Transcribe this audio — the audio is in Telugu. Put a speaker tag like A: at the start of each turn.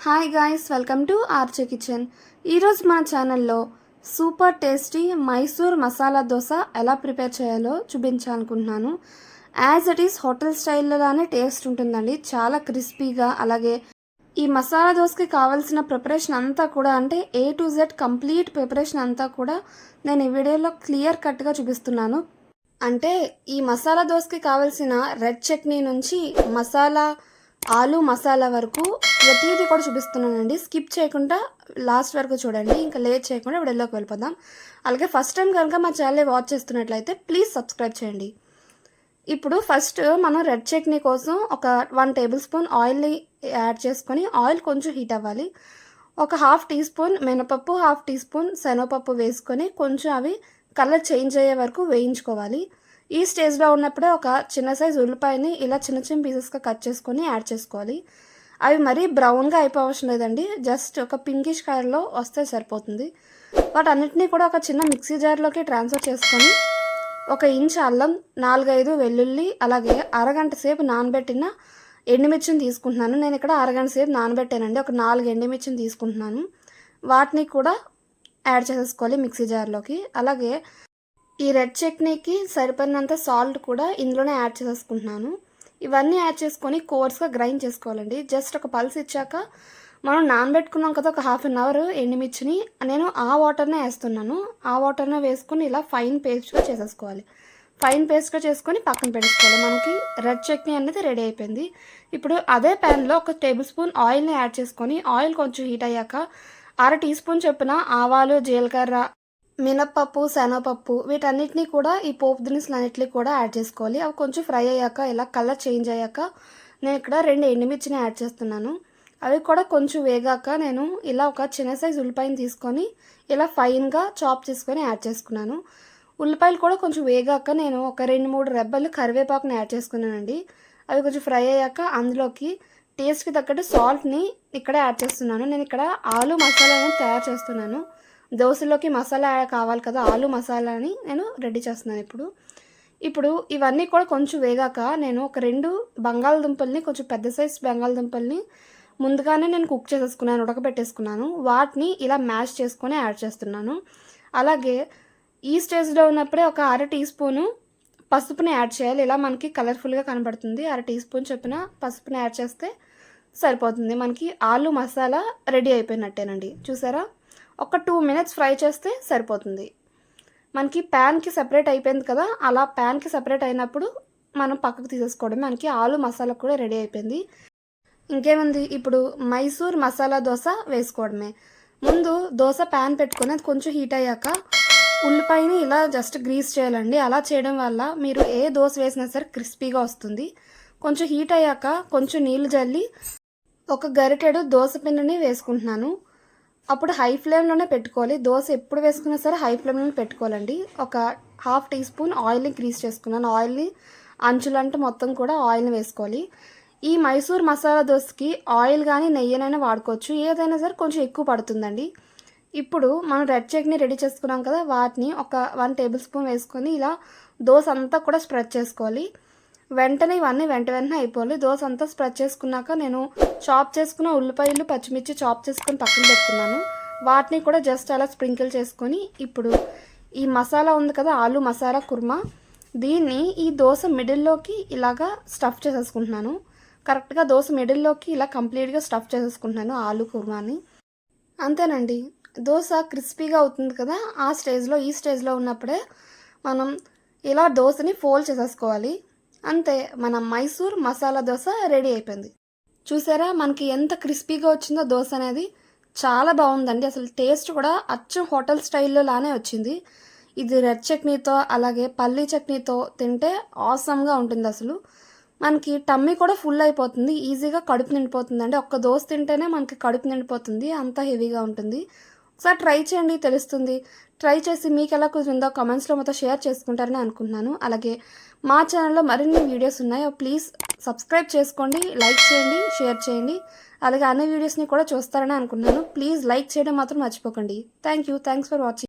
A: హాయ్ గాయస్ వెల్కమ్ టు ఆర్చే కిచెన్ ఈరోజు మన ఛానల్లో సూపర్ టేస్టీ మైసూర్ మసాలా దోశ ఎలా ప్రిపేర్ చేయాలో చూపించాలనుకుంటున్నాను. యాజ్ ఇట్ ఈస్ హోటల్ స్టైల్లోనే టేస్ట్ ఉంటుందండి. చాలా క్రిస్పీగా అలాగే ఈ మసాలా దోశకి కావాల్సిన ప్రిపరేషన్ అంతా కూడా అంటే A to Z complete preparation అంతా కూడా నేను ఈ వీడియోలో క్లియర్ కట్గా చూపిస్తున్నాను. అంటే ఈ మసాలా దోశకి కావాల్సిన రెడ్ చట్నీ నుంచి మసాలా ఆలు మసాలా వరకు ప్రతిదీ కూడా చూపిస్తున్నానండి. స్కిప్ చేయకుండా లాస్ట్ వరకు చూడండి. ఇంకా లేట్ చేయకుండా వీడియోలోకి వెళ్ళిపోదాం. అలాగే ఫస్ట్ టైం కనుక మా ఛానల్ వాచ్ చేస్తున్నట్లయితే ప్లీజ్ సబ్స్క్రైబ్ చేయండి. ఇప్పుడు ఫస్ట్ మనం రెడ్ చట్నీ కోసం ఒక వన్ టేబుల్ స్పూన్ ఆయిల్ని యాడ్ చేసుకొని ఆయిల్ కొంచెం హీట్ అవ్వాలి. ఒక హాఫ్ టీ స్పూన్ మినపప్పు హాఫ్ టీ స్పూన్ శనగపప్పు వేసుకొని కొంచెం అవి కలర్ చేంజ్ అయ్యే వరకు వేయించుకోవాలి. ఈ స్టేజ్లో ఉన్నప్పుడే ఒక చిన్న సైజ్ ఉల్లిపాయని ఇలా చిన్న చిన్న పీసెస్గా కట్ చేసుకొని యాడ్ చేసుకోవాలి. అవి మరీ బ్రౌన్గా అయిపోవసం లేదండి. జస్ట్ ఒక పింకిష్ కలర్లో వస్తే సరిపోతుంది. వాటన్నిటినీ కూడా ఒక చిన్న మిక్సీ జార్లోకి ట్రాన్స్ఫర్ చేసుకొని ఒక ఇంచ్ అల్లం నాలుగైదు వెల్లుల్లి అలాగే అరగంట సేపు నానబెట్టిన ఎండుమిర్చిని తీసుకుంటున్నాను. నేను ఇక్కడ అరగంట సేపు నానబెట్టానండి. ఒక నాలుగు ఎండుమిర్చిని తీసుకుంటున్నాను. వాటిని కూడా యాడ్ చేసేసుకోవాలి మిక్సీ జార్లోకి అలాగే ఈ రెడ్ చట్నీకి సరిపడినంత సాల్ట్ కూడా ఇందులోనే యాడ్ చేసేసుకుంటున్నాను. ఇవన్నీ యాడ్ చేసుకొని కోర్స్గా గ్రైండ్ చేసుకోవాలండి. జస్ట్ ఒక పల్స్ ఇచ్చాక మనం నానబెట్టుకున్నాం కదా ఒక హాఫ్ అన్ అవర్ ఎండుమిర్చిని. నేను ఆ వాటర్నే వేస్తున్నాను. ఆ వాటర్నే వేసుకొని ఇలా ఫైన్ పేస్ట్గా చేసేసుకోవాలి. ఫైన్ పేస్ట్గా చేసుకొని పక్కన పెట్టుకోవాలి. మనకి రెడ్ చట్నీ అనేది రెడీ అయిపోయింది. ఇప్పుడు అదే ప్యాన్లో ఒక టేబుల్ స్పూన్ ఆయిల్ని యాడ్ చేసుకొని ఆయిల్ కొంచెం హీట్ అయ్యాక అర టీ స్పూన్ చొప్పున ఆవాలు జీలకర్ర మినప్పప్పు శనగపప్పు వీటన్నిటిని కూడా ఈ పోపు దినుసులు అన్నిటిని కూడా యాడ్ చేసుకోవాలి. అవి కొంచెం ఫ్రై అయ్యాక ఇలా కలర్ చేంజ్ అయ్యాక నేను ఇక్కడ రెండు ఎండుమిర్చిని యాడ్ చేస్తున్నాను. అవి కూడా కొంచెం వేగాక నేను ఇలా ఒక చిన్న సైజ్ ఉల్లిపాయని తీసుకొని ఇలా ఫైన్గా చాప్ చేసుకొని యాడ్ చేసుకున్నాను. ఉల్లిపాయలు కూడా కొంచెం వేగాక నేను ఒక రెండు మూడు రెబ్బలు కరివేపాకుని యాడ్ చేసుకున్నానండి. అవి కొంచెం ఫ్రై అయ్యాక అందులోకి టేస్ట్కి తగ్గట్టు సాల్ట్ని ఇక్కడ యాడ్ చేస్తున్నాను. నేను ఇక్కడ ఆలు మసాలాని తయారు చేస్తున్నాను. దోశలోకి మసాలా కావాలి కదా ఆలు మసాలాని నేను రెడీ చేస్తున్నాను ఇప్పుడు. ఇప్పుడు ఇవన్నీ కూడా కొంచెం వేగాక నేను ఒక రెండు బంగాళదుంపల్ని కొంచెం పెద్ద సైజ్ బంగాళదుంపల్ని ముందుగానే నేను కుక్ చేసేసుకున్నాను ఉడకబెట్టేసుకున్నాను. వాటిని ఇలా మ్యాష్ చేసుకొని యాడ్ చేస్తున్నాను. అలాగే ఈ స్టేజ్లో ఉన్నప్పుడే ఒక అర టీ స్పూను పసుపుని యాడ్ చేయాలి. ఇలా మనకి కలర్ఫుల్గా కనబడుతుంది. అర టీ స్పూన్ చెప్పిన పసుపుని యాడ్ చేస్తే సరిపోతుంది. మనకి ఆలు మసాలా రెడీ అయిపోయినట్టేనండి. చూసారా? ఒక టూ మినిట్స్ ఫ్రై చేస్తే సరిపోతుంది. మనకి ప్యాన్కి సెపరేట్ అయిపోయింది కదా అలా ప్యాన్కి సెపరేట్ అయినప్పుడు మనం పక్కకు తీసేసుకోవడం మనకి ఆలు మసాలా కూడా రెడీ అయిపోయింది. ఇంకేముంది? ఇప్పుడు మైసూర్ మసాలా దోశ వేసుకోవడమే. ముందు దోశ ప్యాన్ పెట్టుకొని అది కొంచెం హీట్ అయ్యాక ఉల్లిపాయని ఇలా జస్ట్ గ్రీస్ చేయాలండి. అలా చేయడం వల్ల మీరు ఏ దోశ వేసినా సరే క్రిస్పీగా వస్తుంది. కొంచెం హీట్ అయ్యాక కొంచెం నీళ్ళు జల్లి ఒక గరిటెడు దోశ పిండిని వేసుకుంటున్నాను. అప్పుడు హై ఫ్లేమ్లోనే పెట్టుకోవాలి. దోశ ఎప్పుడు వేసుకున్నా సరే హై ఫ్లేమ్లోనే పెట్టుకోవాలండి. ఒక హాఫ్ టీ స్పూన్ ఆయిల్ని గ్రీస్ చేసుకున్నాను. ఆయిల్ని అంచులంటే మొత్తం కూడా ఆయిల్ని వేసుకోవాలి. ఈ మైసూర్ మసాలా దోశకి ఆయిల్ కానీ నెయ్యినైనా వాడుకోవచ్చు. ఏదైనా సరే కొంచెం ఎక్కువ పడుతుందండి. ఇప్పుడు మనం రెడ్ చట్నీ రెడీ చేసుకున్నాం కదా వాటిని ఒక వన్ టేబుల్ స్పూన్ వేసుకొని ఇలా దోశ అంతా కూడా స్ప్రెడ్ చేసుకోవాలి. వెంటనే ఇవన్నీ వెంట వెంటనే అయిపోవాలి. దోశ అంతా స్ప్రెడ్ చేసుకున్నాక నేను చాప్ చేసుకున్న ఉల్లిపాయలు పచ్చిమిర్చి చాప్ చేసుకొని పక్కన పెట్టుకున్నాను. వాటిని కూడా జస్ట్ అలా స్ప్రింకిల్ చేసుకొని ఇప్పుడు ఈ మసాలా ఉంది కదా ఆలు మసాలా కుర్మా దీన్ని ఈ దోశ మిడిల్లోకి ఇలాగా స్టఫ్ చేసేసుకుంటున్నాను. కరెక్ట్గా దోశ మిడిల్లోకి ఇలా కంప్లీట్గా స్టఫ్ చేసేసుకుంటున్నాను ఆలు కుర్మాని. అంతేనండి. దోశ క్రిస్పీగా అవుతుంది కదా ఆ స్టేజ్లో ఈ స్టేజ్లో ఉన్నప్పుడే మనం ఇలా దోశని ఫోల్డ్ చేసేసుకోవాలి. అంతే మన మైసూర్ మసాలా దోశ రెడీ అయిపోయింది. చూసారా మనకి ఎంత క్రిస్పీగా వచ్చిందో దోశ అనేది? చాలా బాగుందండి. అసలు టేస్ట్ కూడా అచ్చం హోటల్ స్టైల్లో లానే వచ్చింది. ఇది రెడ్ చట్నీతో అలాగే పల్లీ చట్నీతో తింటే ఆసమ్గా ఉంటుంది అసలు. మనకి టమ్మీ కూడా ఫుల్ అయిపోతుంది. ఈజీగా కడుపు నిండిపోతుంది అండి ఒక్క దోశ తింటేనే మనకి కడుపు నిండిపోతుంది. అంత హెవీగా ఉంటుంది. ఒకసారి ట్రై చేయండి తెలుస్తుంది. ట్రై చేసి మీకు ఎలా కుదిరిందో కమెంట్స్లో మొత్తం షేర్ చేసుకుంటారని అనుకుంటున్నాను. అలాగే మా ఛానల్లో మరిన్ని వీడియోస్ ఉన్నాయో ప్లీజ్ సబ్స్క్రైబ్ చేసుకోండి లైక్ చేయండి షేర్ చేయండి. అలాగే అన్ని వీడియోస్ని కూడా చూస్తారని అనుకున్నాను ప్లీజ్ లైక్ చేయడం మాత్రం మర్చిపోకండి. Thank you. Thanks for watching.